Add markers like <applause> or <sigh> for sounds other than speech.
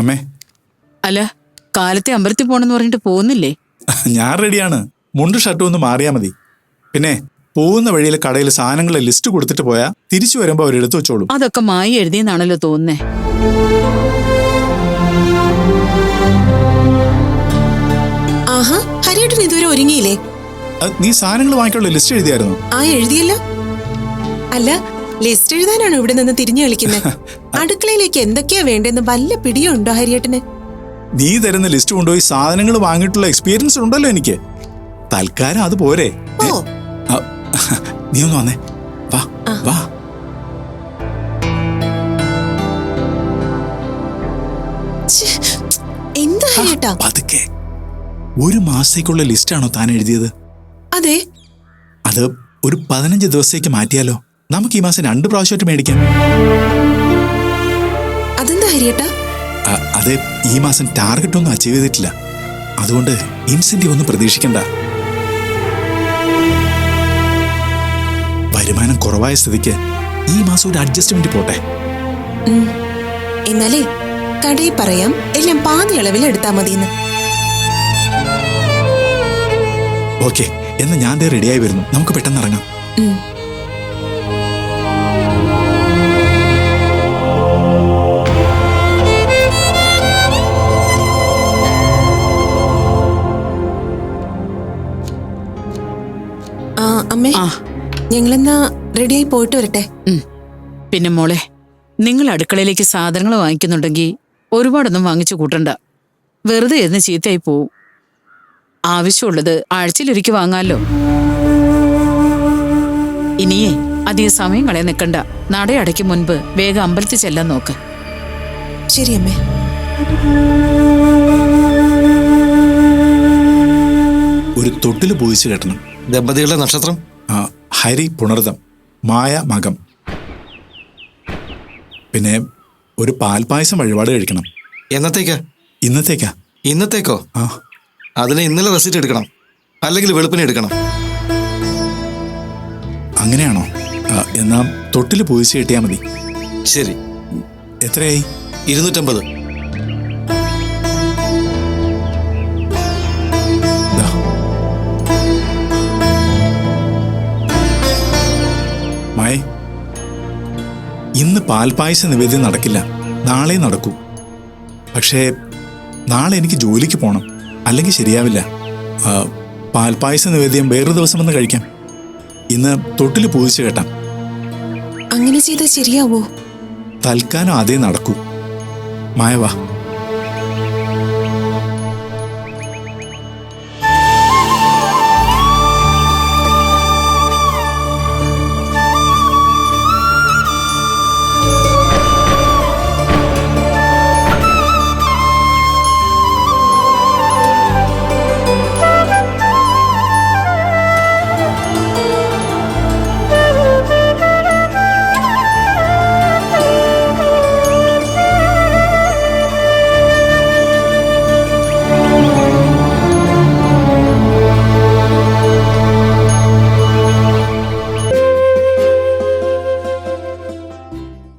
അമ്മേ. അല്ല കാലത്തെ അമ്പലത്തിൽ പോണെന്ന് പറഞ്ഞിട്ട് പോകുന്നില്ലേ? ഞാൻ റെഡിയാണ്. മുണ്ട് ഷർട്ടും ഒന്ന് മാറിയാ മതി. പിന്നെ പോകുന്ന വഴിയിൽ കടയിൽ സാധനങ്ങളെ ലിസ്റ്റ് കൊടുത്തിട്ട് പോയാ തിരിച്ചു വരുമ്പോ അവരെടുത്ത് വെച്ചോളൂ. അതൊക്കെ മായി എഴുതിയെന്നാണല്ലോ തോന്നുന്നേ. ആഹാ ഹരിയേട്ടൻ ഇതുവരെ ഒരുങ്ങിയില്ലേ? നീ സാധനങ്ങൾ വാങ്ങിക്കാനുള്ള ലിസ്റ്റ് എഴുതിയായിരുന്നു? ആ എഴുതിയല്ലോ. അല്ല ലിസ്റ്റ് എഴുതാനാണ് ഇവിടെ നിന്ന് തിരിഞ്ഞു കളിക്കുന്നത്? <laughs> അടുക്കളയിലേക്ക് എന്തൊക്കെയാ വേണ്ടെന്ന് വല്ല പിടിയുണ്ടോ ഹരിയേട്ടന്? നീ തരുന്ന ലിസ്റ്റ് കൊണ്ടുപോയി സാധനങ്ങൾ വാങ്ങിയിട്ടുള്ള എക്സ്പീരിയൻസ് ഉണ്ടല്ലോ എനിക്ക്. തൽക്കാലം അത് പോരെ. നീ ഒന്ന് വന്നേ. വാ വാ. എന്താ ഹരിയേട്ടാ? പതുക്കെ. ഒരു മാസത്തേക്കുള്ള ലിസ്റ്റാണോ താൻ എഴുതിയത്? അതെ. അത് ഒരു പതിനഞ്ച് ദിവസത്തേക്ക് മാറ്റിയാലോ? നമുക്ക് ഈ മാസം രണ്ട് പ്രാവശ്യമായിട്ട് മേടിക്കാം. അതെന്താ ഹരിയേട്ടാ? അതെ ഈ മാസം ടാർഗറ്റ് ഒന്നും അച്ചീവ് ചെയ്തിട്ടില്ല. അതുകൊണ്ട് ഇൻസെന്റീവ് ഒന്നും പ്രതീക്ഷിക്കണ്ട. വരുമാനം കുറവായ സ്ഥിതിക്ക് ഈ മാസം ഒരു അഡ്ജസ്റ്റ്മെന്റ് പോട്ടെ. എന്നാലേ കടയിൽ പറയാം എല്ലാം പാതി അളവിൽ എടുത്താൽ മതി ഓക്കെ എന്നാ ഞാൻ റെഡിയായി വരുന്നു. നമുക്ക് പെട്ടെന്ന് ഇറങ്ങാം. അമ്മേ. ആ. ഞങ്ങളെന്നാ റെഡിയായി പോയിട്ട് വരട്ടെ. ഉം. പിന്നെ മോളെ നിങ്ങൾ അടുക്കളയിലേക്ക് സാധനങ്ങൾ വാങ്ങിക്കുന്നുണ്ടെങ്കിൽ ഒരുപാടൊന്നും വാങ്ങിച്ചു കൂട്ടണ്ട. വെറുതെ ഇരുന്ന് ചീത്തയായി പോവും. ആവശ്യമുള്ളത് ആഴ്ചയിലൊരിക്കൽ വാങ്ങാമല്ലോ ഇനിയേ അധികം സമയം കളയാൻ നിൽക്കണ്ട. നട അടയ്ക്കും മുൻപ് വേഗം അമ്പലത്തിൽ ചെല്ലാൻ നോക്ക്. ശരി അമ്മേ. തൊട്ടിൽ പൂജിച്ചു കെട്ടണം. ദമ്പതികളുടെ നക്ഷത്രം? ഹരി പുണർതം മായ മകം. പിന്നെ ഒരു പാൽപായസം വഴിപാട് കഴിക്കണം. എന്നത്തേക്കാ? ഇന്നത്തേക്കാ. ഇന്നത്തേക്കോ? ആ. അതിന് ഇന്നലെ റെസിറ്റ് എടുക്കണം. അല്ലെങ്കിൽ വെളുപ്പിനെ എടുക്കണം. അങ്ങനെയാണോ? ആ, എന്നാ തൊട്ടിൽ പൂജിച്ച് കിട്ടിയാൽ മതി. ശരി. എത്രയായി? ഇരുന്നൂറ്റമ്പത്. മായ ഇന്ന് പാൽപായസ നിവേദ്യം നടക്കില്ല. നാളെ നടക്കൂ. പക്ഷേ നാളെ എനിക്ക് ജോലിക്ക് പോകണം അല്ലെങ്കിൽ ശരിയാവില്ല. പാൽപായസ നിവേദ്യം വേറൊരു ദിവസം വന്ന് കഴിക്കാം. ഇന്ന് തൊട്ടിൽ പൂജിച്ച് കേട്ടാം. അങ്ങനെ ചെയ്താൽ ശരിയാവോ? തൽക്കാലം അതേ നടക്കൂ. മായ വാ.